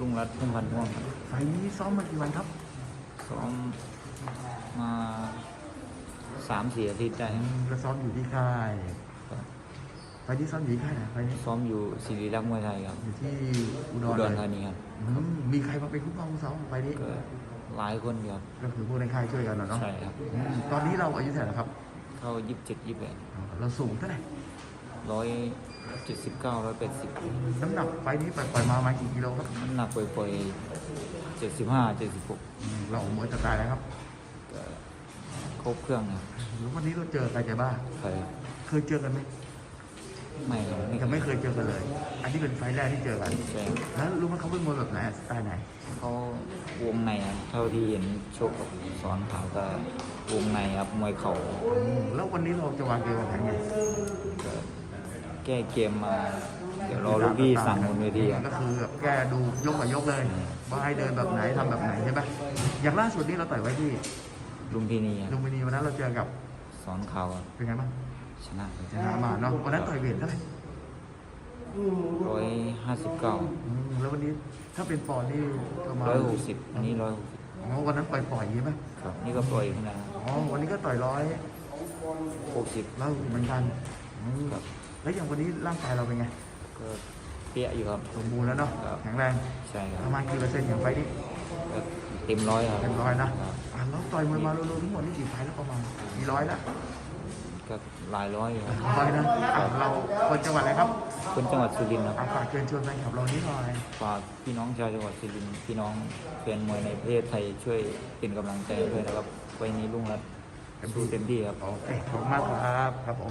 ลุงรัตน์พุ่มพันธ์ม่วงครับไฟล์นี้ซ้อมมากี่วันครับ ซ้อมมาสามสี่อาทิตย์ได้อืมแล้วซ้อมอยู่ที่ค่ายครับไฟล์นี้ซ้อมอยู่ที่ค่ายไหนไฟล์นี้ซ้อมอยู่ศิริรักษ์มวยไทยครับ อยู่ที่อุดอุรดรเลยธานีครับ อืมมีใครมาเป็นคู่ป้องคู่ซ้อมไฟล์นี้ก็หลายคนอยู่ครับก็คือพวกในค่ายช่วยกันนะเนาะใช่ครับอืมตอนนี้เราอายุเท่าไหร่แล้วครับ เข้ายี่สิบเจ็ดยี่สิบแปดเราสูงเท่าไหร่ ร้อยเจ็ดสิบเก้าร้อยแปดสิบน้ำหนักไฟล์นี้ปล่อยๆมาประมาณกี่กิโลครับน้ำหนักปล่อยๆเจ็ดสิบห้าเจ็ดสิบหกอืมเราหมวยสไตล์แล้วครับก็ครบเครื่องนะครับแล้ววันนี้เราเจอใครใจบ้างเคยเคยเจอกันไหมไม่ครับยังไม่เคยเจอกันเลย อันนี้เป็นไฟล์แรกที่เจอกันใช่แล้วรู้ไหมเขาเป็นมวยแบบไหนสไตล์ไหนเขาวงในครับเท่าที่เห็นโชคกับสอนขาวก็วงในครับมวยเข่าอืมแล้ววันนี้เราจะวางเกมวางแผนไง ก็ แก้เกมมา เดี๋ยวรอลูกพี่สั่งบนเวทีครับก็คือแบบแกดูยกกับยกเลยว่าให้เดินแบบไหนทำแบบไหนใช่ไหมอย่างล่าสุดนี้เราต่อยไว้ที่ลุมพินีคลุรับมพินีวันนั้นเราเจอกับสอนขาวครับเป็นไงบ้างชนะชนะมาเนาะวันนั้นต่อยเวทเท่าไหร่ร้อยห้าสิบเก้าอืมแล้ววันนี้ถ้าเป็นปอนด์นี่ประมาณร้อยหกสิบอันนี้ร้อยหกสิบอ๋อวันนั้นปล่อยปล่อยๆใช่ไหมครับ นี่ก็ปล่อยขึ้นมาอ๋อวันนี้ก็ต่อยร้อยหกสิบ แล้วเหมือนกันอืมครับ แล้วอย่างวันนี้ร่างกายเราเป็นไงก็เปี้ยอยู่ครับสมบูรณ์แล้วเนาะครับแข็งแรงใช่คปรับระมาณกี่เปอร์เซ็นต์อย่างไฟล์นี้ก็เต็มร้อยครับเต็มร้อยนะครับอ่าแล้วต่อยมวยมารวมๆทั้งหมดนี่กี่ไฟล์แล้วประมาณกี่ร้อยละก็หลายร้อยอยู่ครับร้อยนะอะเราคนจังหวัดอะไรครับคนจังหวัดสุรินทร์ครับอะฝากเชิญชวนแฟนคลับเรานี้หน่อยฝากพี่น้องชาวจังหวัดสุรินทร์พี่น้องแฟนมวยในประเทศไทยช่วยเป็นกำลังใจด้วยนะครับไว้นี้ลุงรัตน์สู้เต็มที่ครับโอเคขอบคุณมากครับครับผม